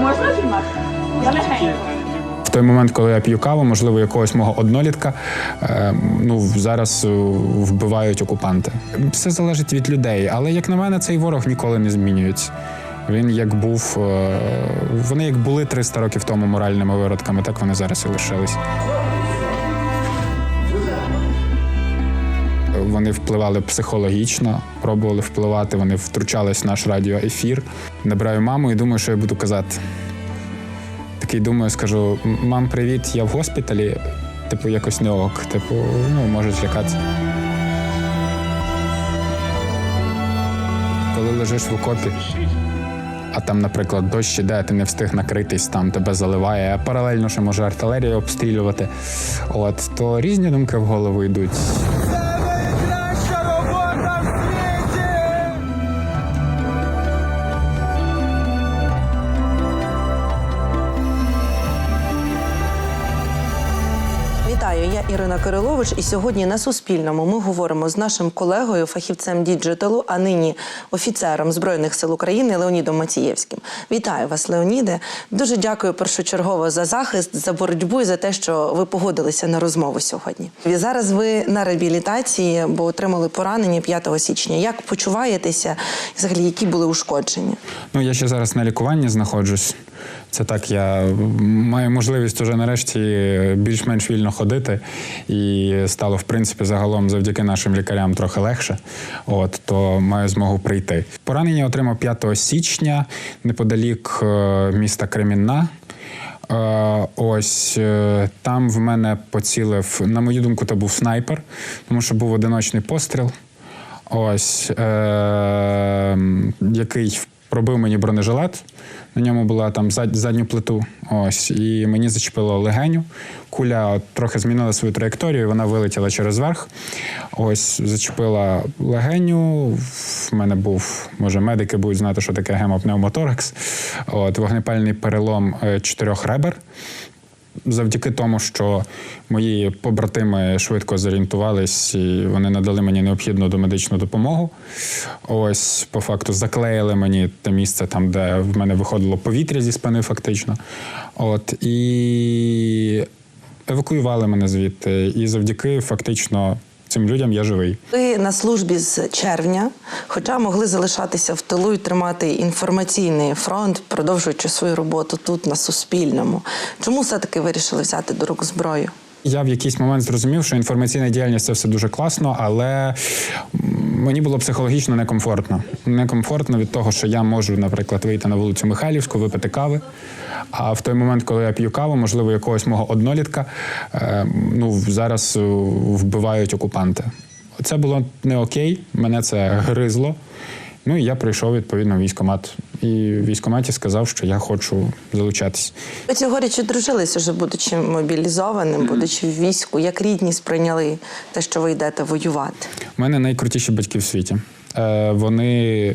Можна. В той момент, коли я п'ю каву, можливо, якогось мого однолітка, е, ну зараз е, вбивають окупанти. Все залежить від людей, але як на мене, цей ворог ніколи не змінюється. Він як був, е, вони як були 300 років тому моральними виродками, так вони зараз і лишились. Вони впливали психологічно, пробували впливати, вони втручались в наш радіоефір. Набираю маму і думаю, що я буду казати. Такий думаю, скажу: мам, привіт, я в госпіталі. Типу, якось не ок. Типу, ну, може злякатися. Коли лежиш в окопі, а там, наприклад, дощ іде, ти не встиг накритись, там тебе заливає, а паралельно ще може артилерія обстрілювати. От, то різні думки в голову йдуть. Вітаю, я Ірина Кирилович, і сьогодні на Суспільному ми говоримо з нашим колегою, фахівцем діджиталу, а нині офіцером Збройних сил України Леонідом Мацієвським. Вітаю вас, Леоніде. Дуже дякую першочергово за захист, за боротьбу і за те, що ви погодилися на розмову сьогодні. Зараз ви на реабілітації, бо отримали поранення 5 січня. Як почуваєтеся? Взагалі, які були ушкодження? Ну, я ще зараз на лікуванні знаходжусь. Це так, я маю можливість уже нарешті більш-менш вільно ходити, і стало, в принципі, загалом завдяки нашим лікарям трохи легше. От то маю змогу прийти. Поранення отримав 5 січня неподалік е, міста Кремінна. Е, Ось е, там в мене поцілив, на мою думку, то був снайпер, тому що був одиночний постріл. Ось е, який пробив мені бронежилет. На ньому була там зад, задню плиту. Ось, і мені зачепило легеню. Куля трохи змінила свою траєкторію, вона вилетіла через верх. Ось зачепила легеню. В мене був, може, медики будуть знати, що таке гемопневмоторакс. От, вогнепальний перелом е, чотирьох ребер завдяки тому, що мої побратими швидко зорієнтувались, і вони надали мені необхідну домедичну допомогу. Ось, по факту, заклеїли мені те місце, там, де в мене виходило повітря зі спини, фактично. От, і евакуювали мене звідти. І завдяки фактично цим людям я живий. Ви на службі з червня, хоча могли залишатися в тилу і тримати інформаційний фронт, продовжуючи свою роботу тут, на Суспільному. Чому все-таки вирішили взяти до рук зброю? Я в якийсь момент зрозумів, що інформаційна діяльність це все дуже класно, але мені було психологічно некомфортно. Некомфортно від того, що я можу, наприклад, вийти на вулицю Михайлівську, випити кави. А в той момент, коли я п'ю каву, можливо, якогось мого однолітка, е, ну зараз е, вбивають окупанти. Це було не окей, мене це гризло. Ну і я прийшов відповідно в військкомат. І в військкоматі сказав, що я хочу залучатись. Ви цьогоріч одружилися вже, будучи мобілізованим, будучи в війську. Як рідні сприйняли те, що ви йдете воювати? У мене найкрутіші батьки в світі. Е, вони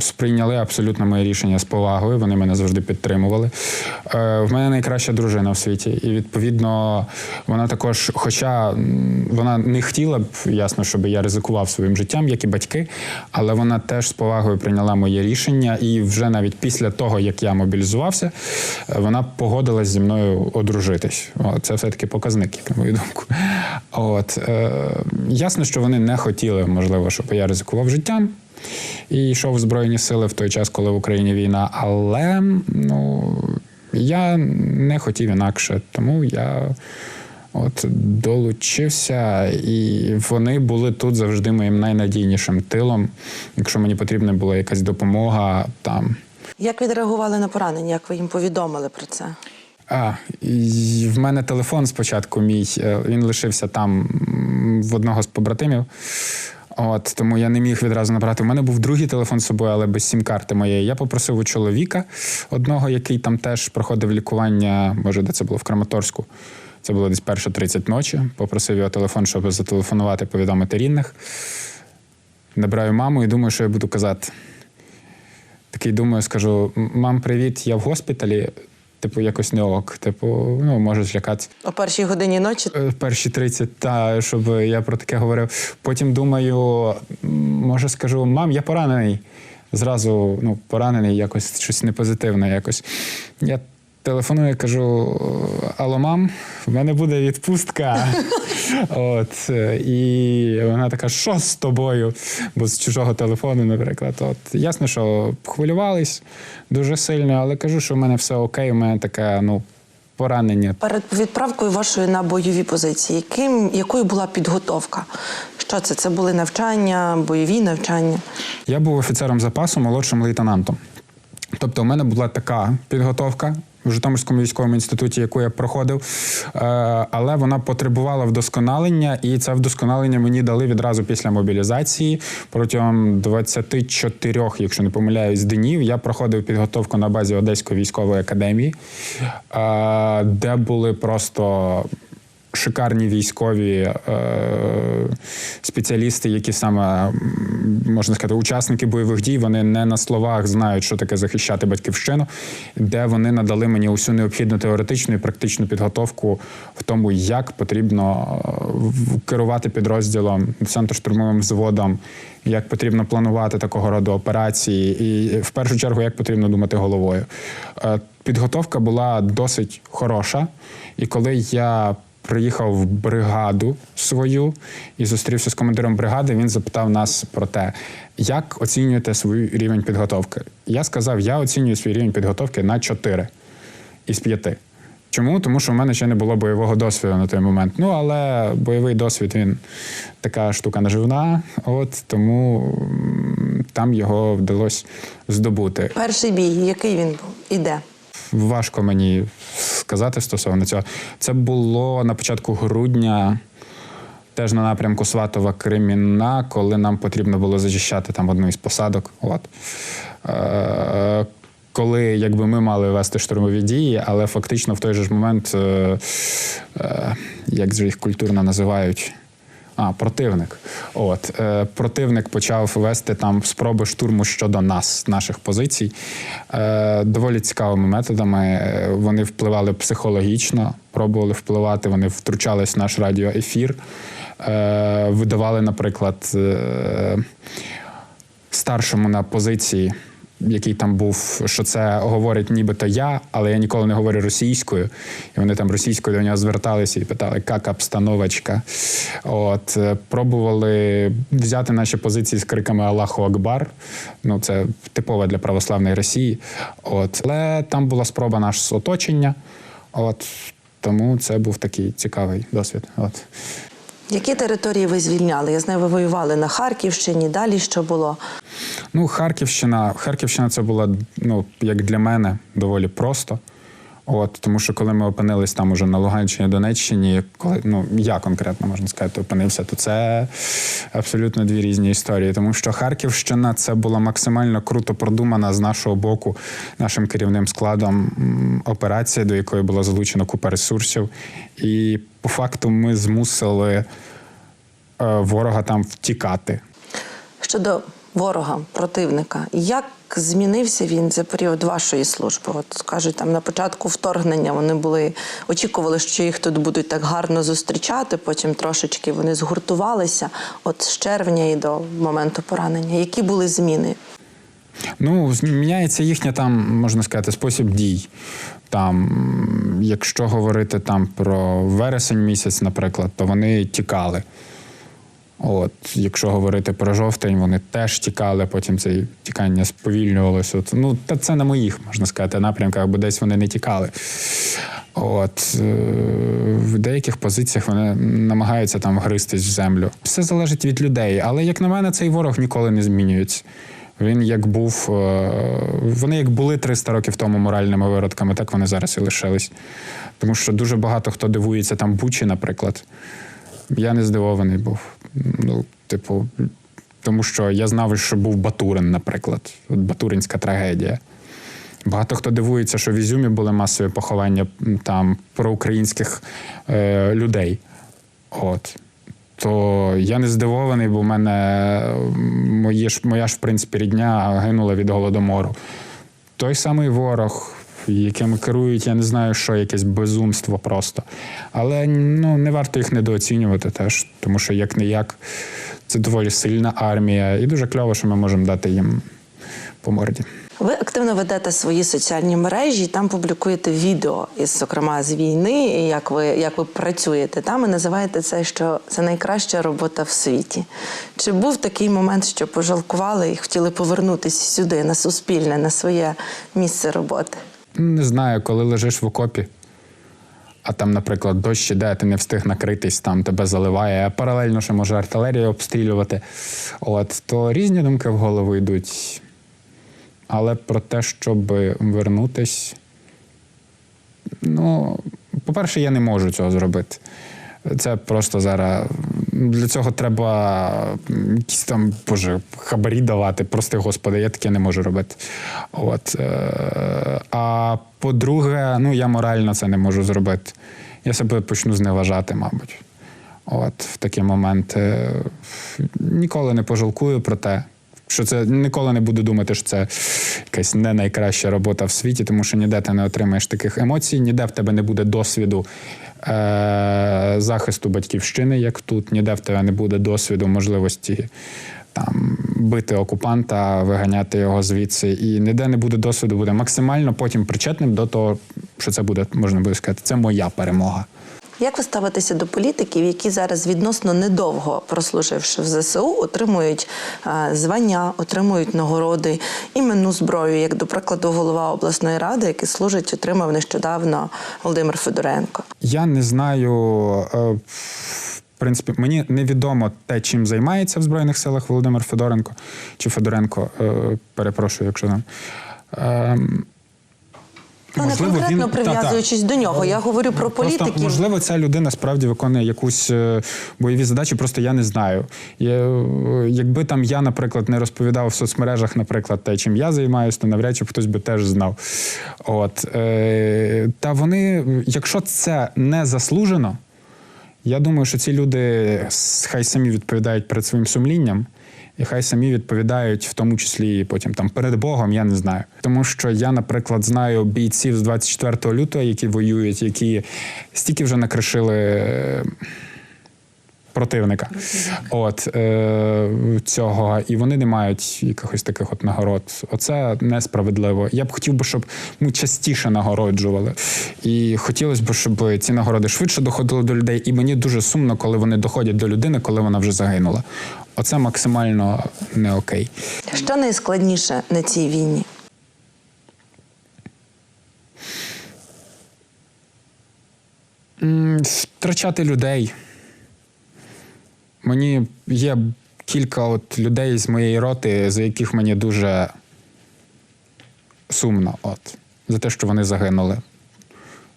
сприйняли абсолютно моє рішення з повагою. Вони мене завжди підтримували. Е, в мене найкраща дружина в світі, і відповідно вона також, хоча вона не хотіла б, ясно, щоб я ризикував своїм життям, як і батьки, але вона теж з повагою прийняла моє рішення. І вже навіть після того, як я мобілізувався, е, вона погодилась зі мною одружитись. Це все-таки показник, як на мою думку. От е, ясно, що вони не хотіли, можливо, щоб я ризикував життям. І йшов в Збройні сили в той час, коли в Україні війна. Але ну, я не хотів інакше, тому я от долучився, і вони були тут завжди моїм найнадійнішим тилом. Якщо мені потрібна була якась допомога, там. Як відреагували на поранення? Як ви їм повідомили про це? А, і в мене телефон спочатку мій, е, він лишився там в одного з побратимів. От, тому я не міг відразу набрати. У мене був другий телефон з собою, але без сім-карти моєї. Я попросив у чоловіка одного, який там теж проходив лікування, може, де це було в Краматорську. Це було десь перша 30 ночі. Попросив його телефон, щоб зателефонувати, повідомити рідних. Набираю маму і думаю, що я буду казати. Такий думаю, скажу: мам, привіт, я в госпіталі. Типу, якось не ок. Типу, ну, може злякатися. О першій годині ночі Е, Перші 30, та, щоб я про таке говорив. Потім думаю, може скажу, мам, я поранений. зразу ну, поранений, якось щось непозитивне. Якось. Я телефоную, кажу: Алло, мам, в мене буде відпустка. От, і вона така, що з тобою? Бо з чужого телефону, наприклад. От, ясно, що хвилювались дуже сильно, але кажу, що в мене все окей, у мене таке, ну. Поранення Перед відправкою вашої на бойові позиції, яким, якою була підготовка? Що це? Це були навчання, бойові навчання? Я був офіцером запасу, молодшим лейтенантом. Тобто, у мене була така підготовка в Житомирському військовому інституті, яку я проходив, е, але вона потребувала вдосконалення, і це вдосконалення мені дали відразу після мобілізації. Протягом 24, якщо не помиляюсь, днів я проходив підготовку на базі Одеської військової академії, е, де були просто шикарні військові е, спеціалісти, які саме можна сказати, учасники бойових дій, вони не на словах знають, що таке захищати батьківщину, де вони надали мені усю необхідну теоретичну і практичну підготовку в тому, як потрібно е, керувати підрозділом, десантно-штурмовим взводом, як потрібно планувати такого роду операції, і в першу чергу, як потрібно думати головою. Е, Підготовка була досить хороша, і коли я приїхав в бригаду свою і зустрівся з командиром бригади, він запитав нас про те, як оцінюєте свій рівень підготовки. Я сказав, я оцінюю свій рівень підготовки на 4 із 5. Чому? Тому що в мене ще не було бойового досвіду на той момент. Ну, але бойовий досвід він така штука наживна, от тому там його вдалося здобути. Перший бій, який він був? І де? Важко мені сказати стосовно цього. Це було на початку грудня, теж на напрямку Сватова Креміна, коли нам потрібно було зачищати там одну із посадок. От. Е, коли якби ми мали вести штурмові дії, але фактично в той же ж момент, е, е, як же їх культурно називають. А, противник. От е, противник почав вести там спроби штурму щодо нас, наших позицій. Е, доволі цікавими методами. Е, Вони впливали психологічно, пробували впливати. Вони втручались в наш радіоефір, е, видавали, наприклад, е, старшому на позиції, який там був, що це говорить нібито я, але я ніколи не говорю російською. І вони там російською до нього зверталися і питали, як обстановочка. От е, пробували взяти наші позиції з криками Аллаху Акбар. Ну, це типове для православної Росії. От, але там була спроба наш оточення. От тому це був такий цікавий досвід. От. Які території ви звільняли? Я знаю, ви воювали на Харківщині, далі що було? Ну, Харківщина. Харківщина це була, ну, як для мене, доволі просто. От, тому що коли ми опинились там уже на Луганщині, Донеччині, коли ну я конкретно можна сказати, опинився, то це абсолютно дві різні історії. Тому що Харківщина це була максимально круто продумана з нашого боку, нашим керівним складом операція, до якої було залучено купа ресурсів. І по факту ми змусили е, ворога там втікати. Щодо ворога, противника, як змінився він за період вашої служби? От кажуть, там на початку вторгнення вони були очікували, що їх тут будуть так гарно зустрічати. Потім трошечки вони згуртувалися. От з червня і до моменту поранення. Які були зміни? Ну, зміняється їхня там, можна сказати, спосіб дій. Там, якщо говорити там про вересень місяць, наприклад, то вони тікали. От, якщо говорити про жовтень, вони теж тікали, потім це тікання сповільнювалося. От, ну, та це на моїх, можна сказати, напрямках, бо десь вони не тікали. От, е, в деяких позиціях вони намагаються там гристись в землю. Все залежить від людей, але як на мене, цей ворог ніколи не змінюється. Він як був, е, вони як були 300 років тому моральними виродками, так вони зараз і лишились. Тому що дуже багато хто дивується там Бучі, наприклад. Я не здивований був. Ну, типу, тому що я знав, що був Батурин, наприклад. От Батуринська трагедія. Багато хто дивується, що в Ізюмі були масові поховання там проукраїнських е, людей. От. То я не здивований, бо в мене моє ж, моя ж, в принципі, рідня гинула від голодомору. Той самий ворог, яким керують, я не знаю, що якесь безумство просто. Але ну, не варто їх недооцінювати теж, тому що як не як це доволі сильна армія, і дуже кльово, що ми можемо дати їм по морді. Ви активно ведете свої соціальні мережі, там публікуєте відео, із, зокрема з війни, і як ви, як ви працюєте там і називаєте це, що це найкраща робота в світі. Чи був такий момент, що пожалкували і хотіли повернутися сюди, на суспільне, на своє місце роботи? Не знаю, коли лежиш в окопі, а там, наприклад, дощ іде, ти не встиг накритись, там тебе заливає, а паралельно ще може артилерія обстрілювати. От, то різні думки в голову йдуть. Але про те, щоб вернутись, ну, по-перше, я не можу цього зробити. Це просто зараз. Для цього треба якісь там, боже, хабарі давати. Прости господи, я таке не можу робити. От. е, А по-друге, ну я морально це не можу зробити. Я себе почну зневажати, мабуть. От в такі моменти ніколи не пожалкую про те, що це ніколи не буду думати, що це якась не найкраща робота в світі, тому що ніде ти не отримаєш таких емоцій, ніде в тебе не буде досвіду захисту батьківщини, як тут, ніде в тебе не буде досвіду можливості там бити окупанта, виганяти його звідси, і ніде не буде досвіду, буде максимально потім причетним до того, що це буде, можна буде сказати, це моя перемога. Як ви ставитеся до політиків, які зараз відносно недовго прослуживши в ЗСУ, отримують е, звання, отримують нагороди, іменну зброю, як до прикладу, голова обласної ради, який служить, отримав нещодавно Володимир Федоренко? Я не знаю. е, В принципі, мені невідомо те, чим займається в Збройних силах Володимир Федоренко чи Федоренко. е, Перепрошую, якщо там. Ем, Ну, не конкретно та-та. прив'язуючись до нього. Я говорю про Просто, політиків. можливо, ця людина справді виконує якусь е, бойові задачі, просто я не знаю. Я, е, якби там я, наприклад, не розповідав в соцмережах, наприклад, те, чим я займаюся, то навряд чи б хтось би теж знав. От, е, та вони, якщо це не заслужено, я думаю, що ці люди хай самі відповідають перед своїм сумлінням. І хай самі відповідають, в тому числі і потім там перед Богом, я не знаю. Тому що я, наприклад, знаю бійців з 24 лютого, які воюють, які стільки вже накришили е, противника. От е, цього, і вони не мають якихось таких от нагород. Оце несправедливо. Я б хотів би, щоб ми частіше нагороджували. І хотілося б, щоб ці нагороди швидше доходили до людей. І мені дуже сумно, коли вони доходять до людини, коли вона вже загинула. Оце максимально не окей. Що найскладніше на цій війні? Втрачати людей. Мені є кілька от людей з моєї роти, за яких мені дуже сумно, от, за те, що вони загинули.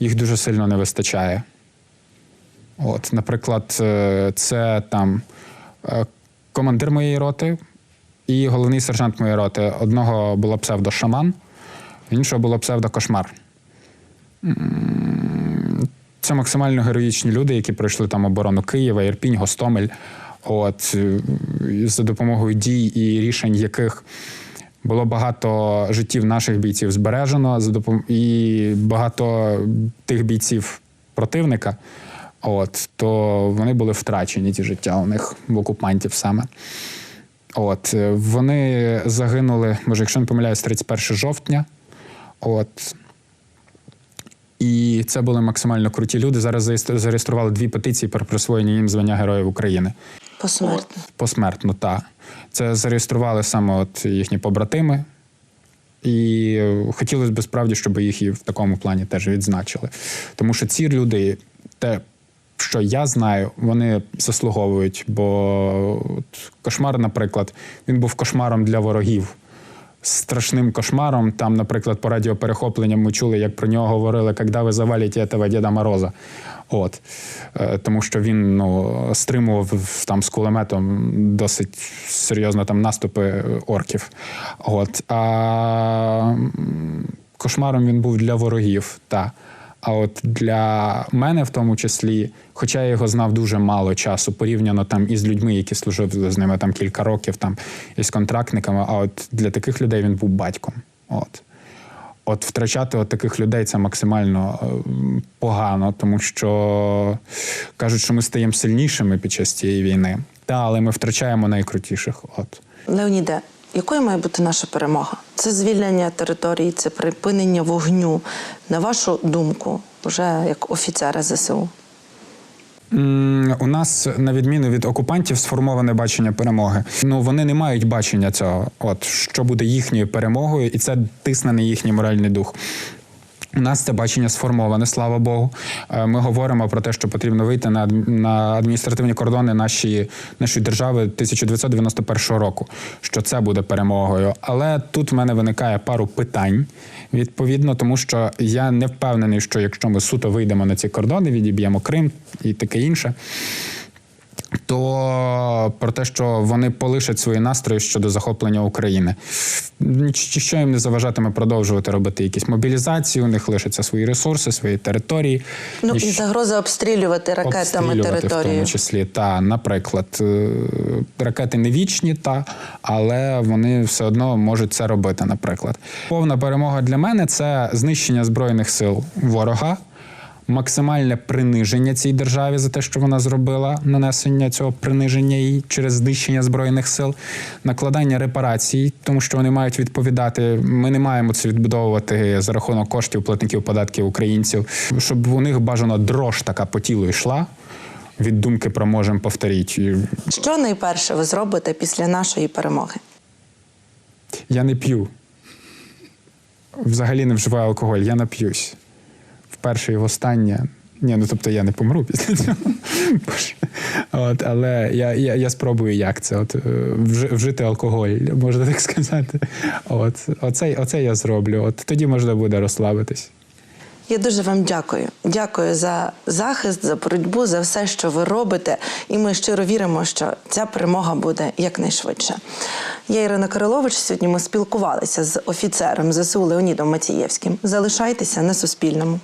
Їх дуже сильно не вистачає. От, наприклад, е, це там е, командир моєї роти і головний сержант моєї роти. Одного було псевдо Шаман, іншого було псевдо Кошмар. Це максимально героїчні люди, які пройшли там оборону Києва, Ірпінь, Гостомель. От е, за допомогою дій і рішень, яких було багато життів наших бійців збережено, і багато тих бійців противника. От, то вони були втрачені ті життя у них в окупантів саме. От, е, вони загинули, може, якщо не помиляюсь, 31 жовтня. От, і це були максимально круті люди. Зараз зареєстрували дві петиції про присвоєння їм звання Героїв України. Посмертно. Посмертно, так. Це зареєстрували саме от їхні побратими. І хотілося б справді, щоб їх і в такому плані теж відзначили. Тому що ці люди, те, що я знаю, вони заслуговують. Бо от, кошмар, наприклад, він був кошмаром для ворогів. Страшним кошмаром. Там, наприклад, по радіоперехопленням ми чули, як про нього говорили, коли ви завалите цього Діда Мороза. От. Е, Тому що він ну, стримував там з кулеметом досить серйозно там наступи орків. От. А кошмаром він був для ворогів. Та. А от для мене, в тому числі, хоча я його знав дуже мало часу, порівняно там із людьми, які служили з ними там кілька років, там із контрактниками. А от для таких людей він був батьком. От. От втрачати от таких людей це максимально е, погано, тому що кажуть, що ми стаємо сильнішими під час цієї війни. Та, але ми втрачаємо найкрутіших. От. Леоніде, якою має бути наша перемога? Це звільнення території, це припинення вогню. На вашу думку, вже як офіцера ЗСУ. У нас, на відміну від окупантів, сформоване бачення перемоги. Ну вони не мають бачення цього, от що буде їхньою перемогою, і це тисне на їхній моральний дух. У нас це бачення сформоване, слава Богу. Е, Ми говоримо про те, що потрібно вийти на на адміністративні кордони нашої, нашої держави 1991 року. Що це буде перемогою. Але тут в мене виникає пару питань. Відповідно, тому що я не впевнений, що якщо ми суто вийдемо на ці кордони, відіб'ємо Крим і таке інше. То про те, що вони полишать свої настрої щодо захоплення України, що їм не заважатиме продовжувати робити якісь мобілізації, у них лишаться свої ресурси, свої території. Ну і щ- загроза обстрілювати ракетами обстрілювати територію. в тому числі. Та, наприклад, е, ракети не вічні, та, але вони все одно можуть це робити, наприклад. Повна перемога для мене це знищення Збройних сил ворога. Максимальне приниження цій державі за те, що вона зробила, нанесення цього приниження їй через знищення збройних сил, накладання репарацій, тому що вони мають відповідати. Ми не маємо це відбудовувати за рахунок коштів платників податків українців, щоб у них бажано дрож така по тілу йшла. Від думки про можемо повторіть. Що найперше ви зробите після нашої перемоги? Я не п'ю. Взагалі не вживаю алкоголь, я нап'юсь. Вперше і востаннє. Ні, ну тобто я не помру після цього. От, але я, я, я спробую, як це. От, е, вжити алкоголь, можна так сказати. От, оце, оце я зроблю. От тоді можна буде розслабитись. Я дуже вам дякую. Дякую за захист, за боротьбу, за все, що ви робите. І ми щиро віримо, що ця перемога буде якнайшвидше. Я Ірина Кирилович. Сьогодні ми спілкувалися з офіцером ЗСУ Леонідом Матієвським. Залишайтеся на Суспільному.